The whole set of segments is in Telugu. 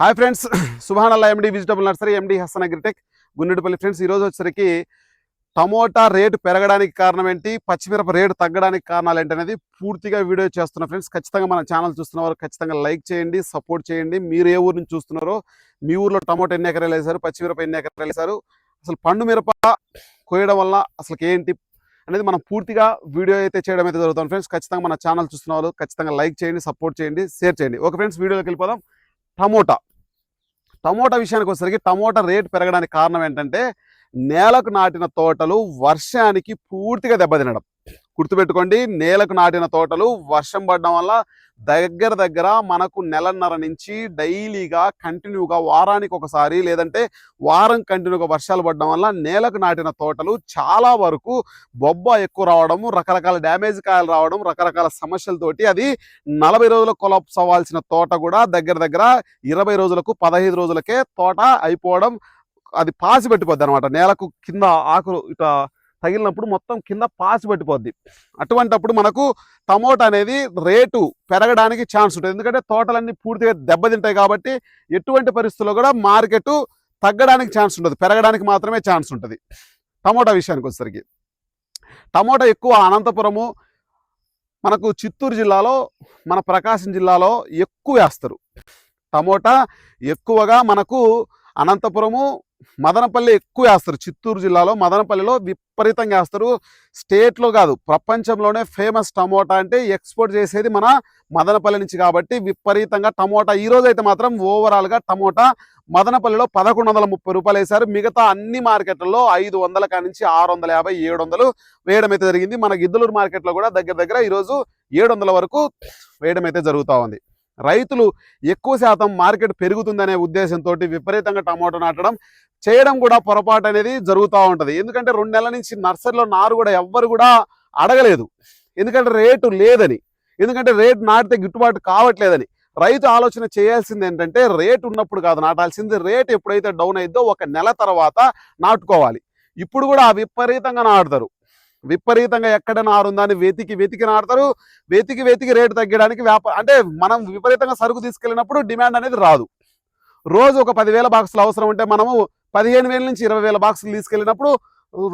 Hi friends Subhanalla MD vegetable nursery MD Hasan agritech Gunnedupalli friends ఈరోజు వచ్చేసరికి టమోటా రేటు పెరగడానికి కారణం ఏంటి పచ్చిమిరప రేటు తగ్గడానికి కారణాలు ఏంటి అనేది పూర్తిగా వీడియో చేస్తున్నా ఫ్రెండ్స్. ఖచ్చితంగా మన ఛానల్ చూస్తున్న వారు ఖచ్చితంగా లైక్ చేయండి సపోర్ట్ చేయండి. మీరు ఏ ఊరు నుంచి చూస్తున్నారో మీ ఊర్లో టమోటా ఎన్ని ఎకరాలు వేశారు పచ్చిమిరప ఎన్ని ఎకరాలు వేశారు అసలు పండు మిరప కోయడం వల్ల అసలు ఏంటి అనేది మనం పూర్తిగా వీడియో అయితే చేయడం అయితే జరుగుతుంది ఫ్రెండ్స్. ఖచ్చితంగా మన ఛానల్ చూస్తున్న వాళ్ళు ఖచ్చితంగా లైక్ చేయండి సపోర్ట్ చేయండి షేర్ చేయండి. ఓకే ఫ్రెండ్స్ వీడియోలోకి వెళ్ళిపోదాం. టమోటా. టమోటా విషయానికి వచ్చేసరికి టమోటా రేటు పెరగడానికి కారణం ఏంటంటే నేలకు నాటిన తోటలు వర్షానికి పూర్తిగా దెబ్బతినడం. గుర్తుపెట్టుకోండి నేలకు నాటిన తోటలు వర్షం పడడం వల్ల దగ్గర దగ్గర మనకు నెలన్నర నుంచి డైలీగా కంటిన్యూగా వారానికి ఒకసారి లేదంటే వారం కంటిన్యూగా వర్షాలు పడడం వల్ల నేలకు నాటిన తోటలు చాలా వరకు బొబ్బ ఎక్కువ రావడము రకరకాల డ్యామేజ్ కాయలు రావడం రకరకాల సమస్యలతోటి అది నలభై రోజుల కొలాప్స్ అవ్వాల్సిన తోట కూడా దగ్గర దగ్గర ఇరవై రోజులకు పదహైదు రోజులకే తోట అయిపోవడం అది పాసి పెట్టిపోద్ది అనమాట నేలకు కింద ఆకులు ఇట్లా తగిలినప్పుడు మొత్తం కింద పాసి పట్టిపోద్ది అటువంటప్పుడు మనకు టమోటా అనేది రేటు పెరగడానికి ఛాన్స్ ఉంటుంది. ఎందుకంటే తోటలన్నీ పూర్తిగా దెబ్బతింటాయి కాబట్టి ఎటువంటి పరిస్థితుల్లో కూడా మార్కెట్ తగ్గడానికి ఛాన్స్ ఉంటుంది పెరగడానికి మాత్రమే ఛాన్స్ ఉంటుంది. టమోటా విషయానికి వచ్చేసరికి టమోటా ఎక్కువ అనంతపురము మనకు చిత్తూరు జిల్లాలో మన ప్రకాశం జిల్లాలో ఎక్కువ వేస్తారు. టమోటా ఎక్కువగా మనకు అనంతపురము మదనపల్లి ఎక్కువ వేస్తారు. చిత్తూరు జిల్లాలో మదనపల్లిలో విపరీతంగా వేస్తారు. స్టేట్లో కాదు ప్రపంచంలోనే ఫేమస్ టమోటా అంటే ఎక్స్పోర్ట్ చేసేది మన మదనపల్లి నుంచి కాబట్టి విపరీతంగా టమోటా. ఈ రోజు అయితే మాత్రం ఓవరాల్గా టమోటా మదనపల్లిలో పదకొండు వందల ముప్పై రూపాయలు వేశారు. మిగతా అన్ని మార్కెట్లలో ఐదు వందల కానించి నుంచి ఆరు వందల యాభై ఏడు వందలు వేయడం అయితే జరిగింది. మన గిద్దలూరు మార్కెట్లో కూడా దగ్గర దగ్గర ఈరోజు ఏడు వందల వరకు వేయడం అయితే జరుగుతూ ఉంది. రైతులు ఎక్కువ శాతం మార్కెట్ పెరుగుతుందనే ఉద్దేశంతో విపరీతంగా టమాటో నాటడం చేయడం కూడా పొరపాటు అనేది జరుగుతూ ఉంటుంది. ఎందుకంటే రెండు నెలల నుంచి నర్సరీలో నారు కూడా ఎవ్వరు కూడా అడగలేదు. ఎందుకంటే రేటు లేదని. ఎందుకంటే రేటు నాటితే గిట్టుబాటు కావట్లేదని. రైతు ఆలోచన చేయాల్సింది ఏంటంటే రేటు ఉన్నప్పుడు కాదు నాటాల్సింది రేటు ఎప్పుడైతే డౌన్ అయిద్దో ఒక నెల తర్వాత నాటుకోవాలి. ఇప్పుడు కూడా విపరీతంగా నాటుతారు. విపరీతంగా ఎక్కడ నారుందా అని వెతికి వెతికి నాడతారు వెతికి వెతికి రేటు తగ్గడానికి వ్యాపారం అంటే మనం విపరీతంగా సరుకు తీసుకెళ్ళినప్పుడు డిమాండ్ అనేది రాదు. రోజు ఒక పదివేల బాక్సులు అవసరం ఉంటే మనము పదిహేను వేల నుంచి ఇరవై వేల బాక్సులు తీసుకెళ్ళినప్పుడు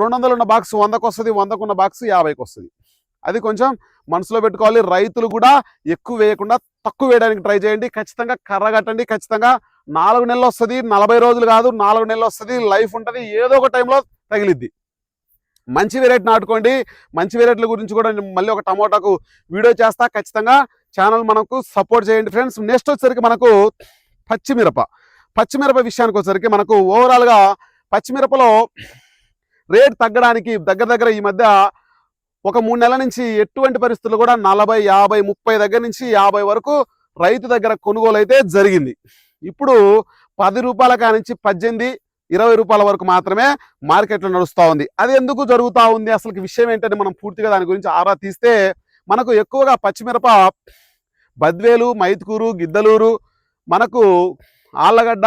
రెండు వందలు ఉన్న బాక్స్ వందకు వస్తుంది వందకు ఉన్న బాక్స్ యాభైకి వస్తుంది అది కొంచెం మనసులో పెట్టుకోవాలి. రైతులు కూడా ఎక్కువ వేయకుండా తక్కువ వేయడానికి ట్రై చేయండి. ఖచ్చితంగా కర్ర కట్టండి ఖచ్చితంగా నాలుగు నెలలు వస్తుంది. నలభై రోజులు కాదు నాలుగు నెలలు వస్తుంది. లైఫ్ ఉంటుంది. ఏదో ఒక టైంలో తగిలిద్ది. మంచి వెరైటీ నాటుకోండి. మంచి వెరైటీల గురించి కూడా నేను మళ్ళీ ఒక టమోటాకు వీడియో చేస్తా. ఖచ్చితంగా ఛానల్ మనకు సపోర్ట్ చేయండి ఫ్రెండ్స్ నెక్స్ట్ వచ్చేసరికి మనకు పచ్చిమిరప. పచ్చిమిరప విషయానికి వచ్చేసరికి మనకు ఓవరాల్గా పచ్చిమిరపలో రేట్ తగ్గడానికి దగ్గర దగ్గర ఈ మధ్య ఒక మూడు నెలల నుంచి ఎటువంటి పరిస్థితులు కూడా నలభై యాభై ముప్పై దగ్గర నుంచి యాభై వరకు రైతు దగ్గర కొనుగోలు అయితే జరిగింది. ఇప్పుడు పది రూపాయల కానించి పద్దెనిమిది ఇరవై రూపాయల వరకు మాత్రమే మార్కెట్లో నడుస్తూ ఉంది. అది ఎందుకు జరుగుతూ ఉంది? అసలు విషయం ఏంటంటే మనం పూర్తిగా దాని గురించి ఆరా తీస్తే మనకు ఎక్కువగా పచ్చిమిరప బద్వేలు మైతుకూరు గిద్దలూరు మనకు ఆళ్ళగడ్డ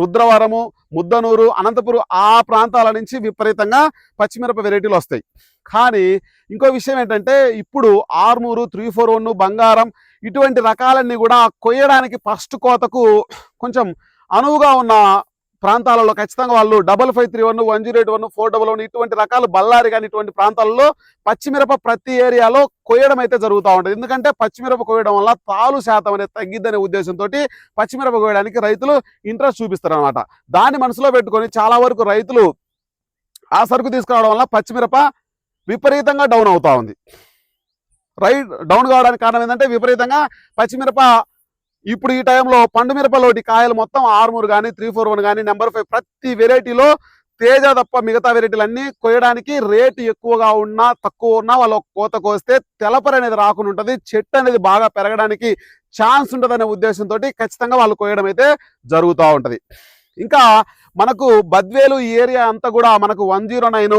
రుద్రవరము ముద్దనూరు అనంతపురం ఆ ప్రాంతాల నుంచి విపరీతంగా పచ్చిమిరప వెరైటీలు వస్తాయి. కానీ ఇంకో విషయం ఏంటంటే ఇప్పుడు ఆర్మూరు త్రీ ఫోర్ వన్ బంగారం ఇటువంటి రకాలన్నీ కూడా కొయ్యడానికి ఫస్ట్ కోతకు కొంచెం అనువుగా ఉన్న ప్రాంతాలలో ఖచ్చితంగా వాళ్ళు double five three one one zero eight one four double one ఇటువంటి రకాలు బల్లారి కానీ ఇటువంటి ప్రాంతాలలో పచ్చిమిరప ప్రతి ఏరియాలో కొయ్యడం అయితే జరుగుతూ ఉంటుంది. ఎందుకంటే పచ్చిమిరప కొయ్యడం వల్ల తాలు శాతం అనేది తగ్గిద్దనే ఉద్దేశంతో పచ్చిమిరప కొయ్యడానికి రైతులు ఇంట్రెస్ట్ చూపిస్తారు అనమాట దాన్ని మనసులో పెట్టుకొని చాలా వరకు రైతులు ఆ సరుకు తీసుకురావడం వల్ల పచ్చిమిరప విపరీతంగా డౌన్ అవుతా ఉంది. రై డౌన్ కావడానికి కారణం ఏంటంటే విపరీతంగా పచ్చిమిరప ఇప్పుడు ఈ టైంలో పండు మిరపలోటి కాయలు మొత్తం ఆర్మూర్ కానీ త్రీ ఫోర్ వన్ కానీ నెంబర్ ఫైవ్ ప్రతి వెరైటీలో తేజ తప్ప మిగతా వెరైటీలు అన్ని కొయ్యడానికి రేటు ఎక్కువగా ఉన్నా తక్కువ ఉన్నా వాళ్ళు కోత కోస్తే తెలపర అనేది రాకుండా ఉంటుంది. చెట్టు అనేది బాగా పెరగడానికి ఛాన్స్ ఉంటుందనే ఉద్దేశంతో ఖచ్చితంగా వాళ్ళు కొయ్యడం అయితే జరుగుతూ ఉంటుంది. ఇంకా మనకు బద్వేలు ఈ ఏరియా అంతా కూడా మనకు వన్ జీరో నైన్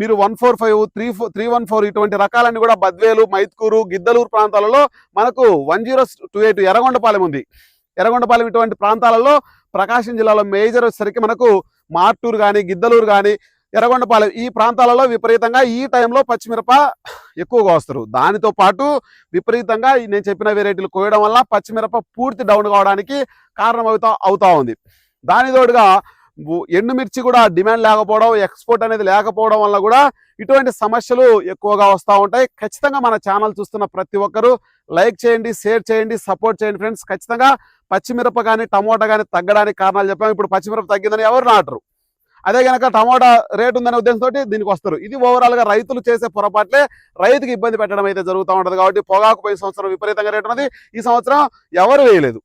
మీరు one four five three four three one four ఇటువంటి రకాలన్నీ కూడా బద్వేలు మైత్కూరు గిద్దలూరు ప్రాంతాలలో మనకు one zero two eight Yerragondapalem ఉంది. ఎర్రగొండపాలెం ఇటువంటి ప్రాంతాలలో ప్రకాశం జిల్లాలో మేజర్ వచ్చేసరికి మనకు మార్టూరు కానీ గిద్దలూరు కానీ ఎర్రగొండపాలెం ఈ ప్రాంతాలలో విపరీతంగా ఈ టైంలో పచ్చిమిరప ఎక్కువగా వస్తారు. దానితో పాటు విపరీతంగా నేను చెప్పిన వెరైటీలు కోయడం వల్ల పచ్చిమిరప పూర్తి డౌన్ కావడానికి కారణం అవుతా అవుతా ఉంది. దాని తోడుగా ఎండుమిర్చి కూడా డిమాండ్ లేకపోవడం ఎక్స్పోర్ట్ అనేది లేకపోవడం వల్ల కూడా ఇటువంటి సమస్యలు ఎక్కువగా వస్తూ ఉంటాయి. ఖచ్చితంగా మన ఛానల్ చూస్తున్న ప్రతి ఒక్కరూ లైక్ చేయండి షేర్ చేయండి సపోర్ట్ చేయండి ఫ్రెండ్స్ ఖచ్చితంగా పచ్చిమిరప కానీ టమోటా కానీ తగ్గడానికి కారణాలు చెప్పాము ఇప్పుడు పచ్చిమిరప తగ్గిందని ఎవరు నాటరు అదే కనుక టమోటా రేటు ఉందనే ఉద్దేశంతో దీనికి వస్తారు. ఇది ఓవరాల్గా రైతులు చేసే పొరపాట్లే. రైతుకి ఇబ్బంది పెట్టడం అయితే జరుగుతూ ఉంటుంది కాబట్టి పొగాకు పోయిన సంవత్సరం విపరీతంగా రేటు ఉన్నది. ఈ సంవత్సరం ఎవరు వేయలేదు.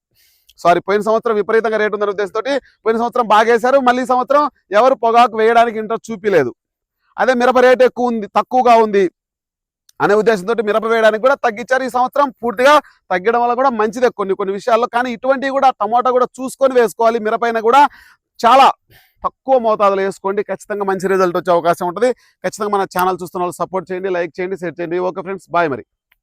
సారీ పోయిన సంవత్సరం విపరీతంగా రేటు ఉందనే ఉద్దేశంతో పోయిన సంవత్సరం బాగా వేశారు మళ్ళీ సంవత్సరం ఎవరు పొగాకు వేయడానికి ఇంట్రెస్ట్ చూపిలేదు. అదే మిరప రేటు ఎక్కువ ఉంది తక్కువగా ఉంది అనే ఉద్దేశంతో మిరప వేయడానికి కూడా తగ్గించారు. ఈ సంవత్సరం పూర్తిగా తగ్గడం వల్ల కూడా మంచిదే కొన్ని కొన్ని విషయాల్లో. కానీ ఇటువంటివి కూడా టమాటా కూడా చూసుకొని వేసుకోవాలి. మిరపైన కూడా చాలా తక్కువ మోతాదులో వేసుకోండి. ఖచ్చితంగా మంచి రిజల్ట్ వచ్చే అవకాశం ఉంటుంది. ఖచ్చితంగా మన ఛానల్ చూస్తున్న వాళ్ళు సపోర్ట్ చేయండి లైక్ చేయండి షేర్ చేయండి. ఓకే ఫ్రెండ్స్ బాయ్ మరి.